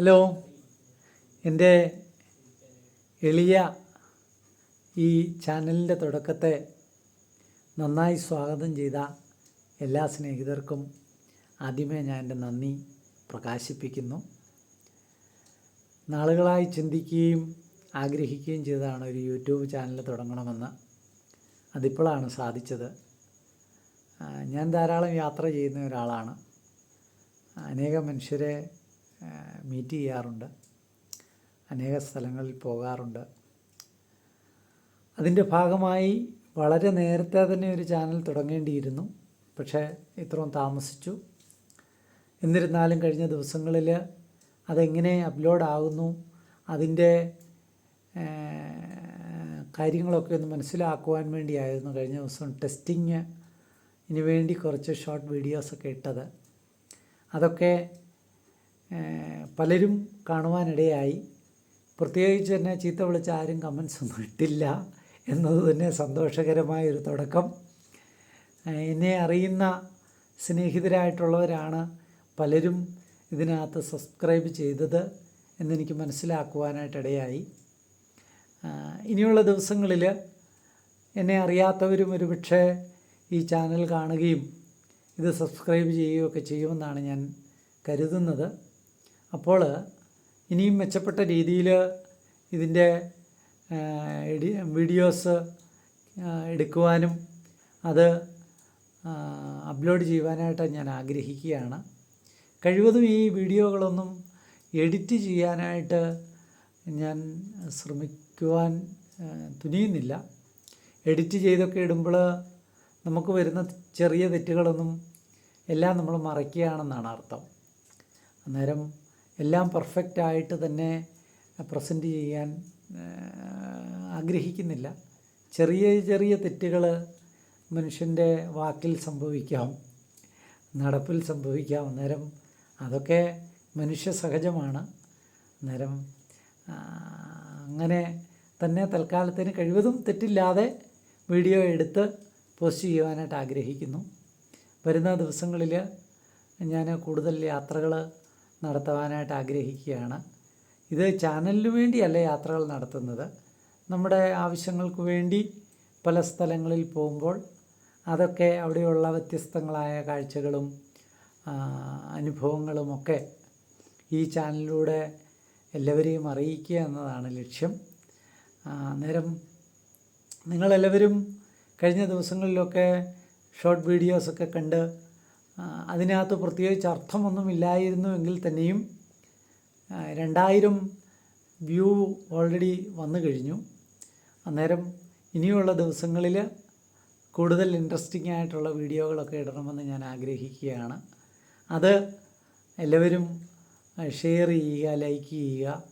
Hello. എന്റെ എളിയ ഈ ചാനലിന്റെ തുടക്കത്തെ നന്നായി സ്വാഗതം ചെയ്ത എല്ലാ സ്നേഹിതർക്കും ആദ്യമേ ഞാൻ എന്റെ നന്ദി പ്രകാശിപ്പിക്കുന്നു. നാളുകളായി ചിന്തിക്കുകയും ആഗ്രഹിക്കുകയും ചെയ്തതാണ് ഒരു യൂട്യൂബ് ചാനൽ തുടങ്ങണമെന്ന്. അതിപ്പോഴാണ് സാധിച്ചത്. ഞാൻ ധാരാളം യാത്ര ചെയ്യുന്ന ഒരാളാണ്. അനേകം മനുഷ്യരെ മീറ്റ് ചെയ്യാറുണ്ട്. അനേക സ്ഥലങ്ങളിൽ പോകാറുണ്ട്. അതിന്റെ ഭാഗമായി വളരെ നേരത്തെ തന്നെ ഒരു ചാനൽ തുടങ്ങേണ്ടിയിരുന്നു. പക്ഷേ ഇത്രയും താമസിച്ചു. എന്നിരുന്നാലും കഴിഞ്ഞ ദിവസങ്ങളിൽ അതെങ്ങനെ അപ്ലോഡ് ആകുന്നു അതിന്റെ കാര്യങ്ങളൊക്കെ ഒന്ന് മനസ്സിലാക്കുവാൻ വേണ്ടിയായിരുന്നു കഴിഞ്ഞ ദിവസം ടെസ്റ്റിങ്ങിന് വേണ്ടി കുറച്ച് ഷോർട്ട് വീഡിയോസൊക്കെ ഇട്ടത്. അതൊക്കെ പലരും കാണുവാനിടയായി. പ്രത്യേകിച്ച് തന്നെ ചീത്ത വിളിച്ച ആരും കമൻസ് ഒന്നും ഇട്ടില്ല എന്നത് തന്നെ സന്തോഷകരമായ ഒരു തുടക്കം എന്നെ അറിയുന്ന സ്നേഹിതരായിട്ടുള്ളവരാണ് പലരും ഇതിനകത്ത് സബ്സ്ക്രൈബ് ചെയ്തത് എന്നെനിക്ക് മനസ്സിലാക്കുവാനായിട്ടിടയായി. ഇനിയുള്ള ദിവസങ്ങളിൽ എന്നെ അറിയാത്തവരും ഒരുപക്ഷെ ഈ ചാനൽ കാണുകയും ഇത് സബ്സ്ക്രൈബ് ചെയ്യുകയൊക്കെ ചെയ്യുമെന്നാണ് ഞാൻ കരുതുന്നത്. അപ്പോൾ ഇനിയും മെച്ചപ്പെട്ട രീതിയിൽ ഇതിന്റെ വീഡിയോസ് എടുക്കുവാനും അത് അപ്ലോഡ് ചെയ്യുവാനായിട്ട് ഞാൻ ആഗ്രഹിക്കുകയാണ്. കഴിവതും ഈ വീഡിയോകളൊന്നും എഡിറ്റ് ചെയ്യാനായിട്ട് ഞാൻ ശ്രമിക്കുവാൻ തുനിയുന്നില്ല. എഡിറ്റ് ചെയ്തൊക്കെ ഇടുമ്പോൾ നമുക്ക് വരുന്ന ചെറിയ തെറ്റുകളൊന്നും എല്ലാം നമ്മൾ മറയ്ക്കുകയാണെന്നാണ് അർത്ഥം. അന്നേരം എല്ലാം പെർഫെക്റ്റ് ആയിട്ട് തന്നെ പ്രസന്റ് ചെയ്യാൻ ആഗ്രഹിക്കുന്നില്ല. ചെറിയ ചെറിയ തെറ്റുകൾ മനുഷ്യന്റെ വാക്കിൽ സംഭവിക്കാം നടപ്പിൽ സംഭവിക്കാം അന്നേരം അതൊക്കെ മനുഷ്യ സഹജമാണ്. അന്നേരം അങ്ങനെ തന്നെ തൽക്കാലത്തിന് കഴിവതും തെറ്റില്ലാതെ വീഡിയോ എടുത്ത് പോസ്റ്റ് ചെയ്യുവാനായിട്ട് ആഗ്രഹിക്കുന്നു. വരുന്ന ദിവസങ്ങളിൽ ഞാൻ കൂടുതൽ യാത്രകൾ നടത്തുവാനായിട്ട് ആഗ്രഹിക്കുകയാണ്. ഇത് ചാനലിന് വേണ്ടിയല്ല യാത്രകൾ നടത്തുന്നത്? നമ്മുടെ ആവശ്യങ്ങൾക്ക് വേണ്ടി പല സ്ഥലങ്ങളിൽ പോകുമ്പോൾ അതൊക്കെ അവിടെയുള്ള വ്യത്യസ്തങ്ങളായ കാഴ്ചകളും അനുഭവങ്ങളുമൊക്കെ ഈ ചാനലിലൂടെ എല്ലാവരെയും അറിയിക്കുക എന്നതാണ് ലക്ഷ്യം. നേരം അന്നേരം നിങ്ങളെല്ലാവരും കഴിഞ്ഞ ദിവസങ്ങളിലൊക്കെ ഷോർട്ട് വീഡിയോസൊക്കെ കണ്ട് അതിനകത്ത് പ്രത്യേകിച്ച് അർത്ഥമൊന്നുമില്ലായിരുന്നു എങ്കിൽ തന്നെയും രണ്ടായിരം വ്യൂ ഓൾറെഡി വന്നു കഴിഞ്ഞു. അന്നേരം ഇനിയുള്ള ദിവസങ്ങളിൽ കൂടുതൽ ഇൻട്രസ്റ്റിംഗ് ആയിട്ടുള്ള വീഡിയോകളൊക്കെ ഇടണമെന്ന് ഞാൻ ആഗ്രഹിക്കുകയാണ്. അത് എല്ലാവരും ഷെയർ ചെയ്യുക ലൈക്ക് ചെയ്യുക.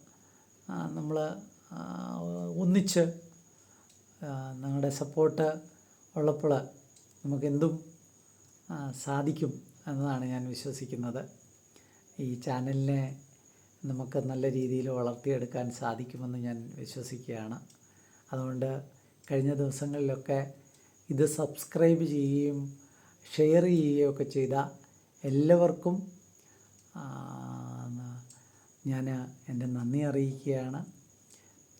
നമ്മൾ ഒന്നിച്ച് നിങ്ങളുടെ സപ്പോർട്ട് ഉള്ളപ്പോൾ നമുക്കെന്തും സാധിക്കും എന്നതാണ് ഞാൻ വിശ്വസിക്കുന്നത്. ഈ ചാനലിനെ നമുക്ക് നല്ല രീതിയിൽ വളർത്തിയെടുക്കാൻ സാധിക്കുമെന്ന് ഞാൻ വിശ്വസിക്കുകയാണ്. അതുകൊണ്ട് കഴിഞ്ഞ ദിവസങ്ങളിലൊക്കെ ഇത് സബ്സ്ക്രൈബ് ചെയ്യുകയും ഷെയർ ചെയ്യുകയൊക്കെ ചെയ്ത എല്ലാവർക്കും ഞാൻ എന്റെ നന്ദി അറിയിക്കുകയാണ്.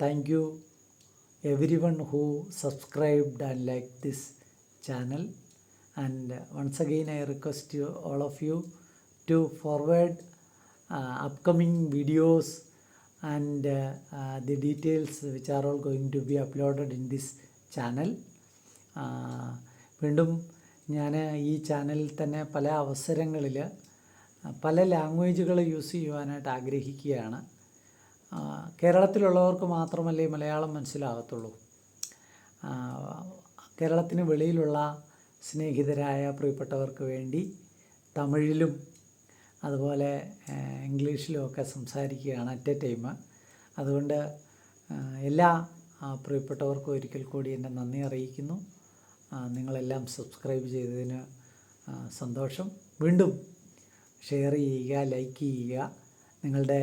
Thank you everyone who subscribed and like this channel. And once again I request you all of you to forward upcoming videos and uh, uh, the details which are all going to be uploaded in this channel. Uh, വീണ്ടും ഞാൻ ഈ ചാനലിൽ തന്നെ പല അവസരങ്ങളിൽ പല ലാംഗ്വേജുകൾ use ചെയ്യുവാനായിട്ട് ആഗ്രഹിക്കുകയാണ് കേരളത്തിലുള്ളവർക്ക് മാത്രമല്ലേ മലയാളം മനസ്സിലാകത്തുള്ളൂ കേരളത്തിന് വെളിയിലുള്ള സ്നേഹിതരായ പ്രിയപ്പെട്ടവർക്ക് വേണ്ടി തമിഴിലും അതുപോലെ ഏഹ്, ഇംഗ്ലീഷിലും ഒക്കെ സംസാരിക്കുകയാണ് അറ്റ് എ ടൈം. അതുകൊണ്ട് എല്ലാ പ്രിയപ്പെട്ടവർക്കും ഒരിക്കൽ കൂടി എന്റെ നന്ദി അറിയിക്കുന്നു. നിങ്ങളെല്ലാം സബ്സ്ക്രൈബ് ചെയ്തതിന് സന്തോഷം. വീണ്ടും ഷെയർ ചെയ്യുക ലൈക്ക് ചെയ്യുക. നിങ്ങളുടെ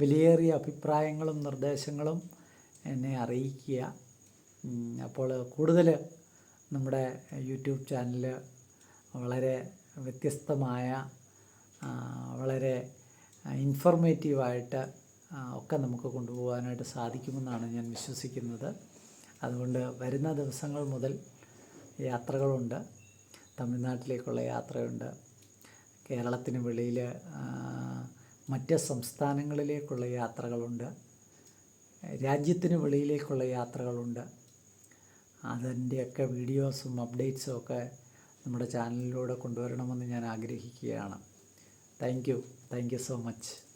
വിലയേറിയ അഭിപ്രായങ്ങളും നിർദ്ദേശങ്ങളും എന്നെ അറിയിക്കുക. അപ്പോൾ കൂടുതൽ നമ്മുടെ യൂട്യൂബ് ചാനൽ വളരെ വ്യത്യസ്തമായ വളരെ ഇൻഫർമേറ്റീവായിട്ട് ഒക്കെ നമുക്ക് കൊണ്ടുപോകാനായിട്ട് സാധിക്കുമെന്നാണ് ഞാൻ വിശ്വസിക്കുന്നത്. അതുകൊണ്ട് വരുന്ന ദിവസങ്ങൾ മുതൽ യാത്രകളുണ്ട്. തമിഴ്നാട്ടിലേക്കുള്ള യാത്രയുണ്ട്. കേരളത്തിന് വെളിയിൽ മറ്റ് സംസ്ഥാനങ്ങളിലേക്കുള്ള യാത്രകളുണ്ട്. രാജ്യത്തിന് വെളിയിലേക്കുള്ള യാത്രകളുണ്ട്. അതിന്റെയൊക്കെ വീഡിയോസും അപ്ഡേറ്റ്സും ഒക്കെ നമ്മുടെ ചാനലിലൂടെ കൊണ്ടുവരണമെന്ന് ഞാൻ ആഗ്രഹിക്കുകയാണ്. Thank you. Thank you so much.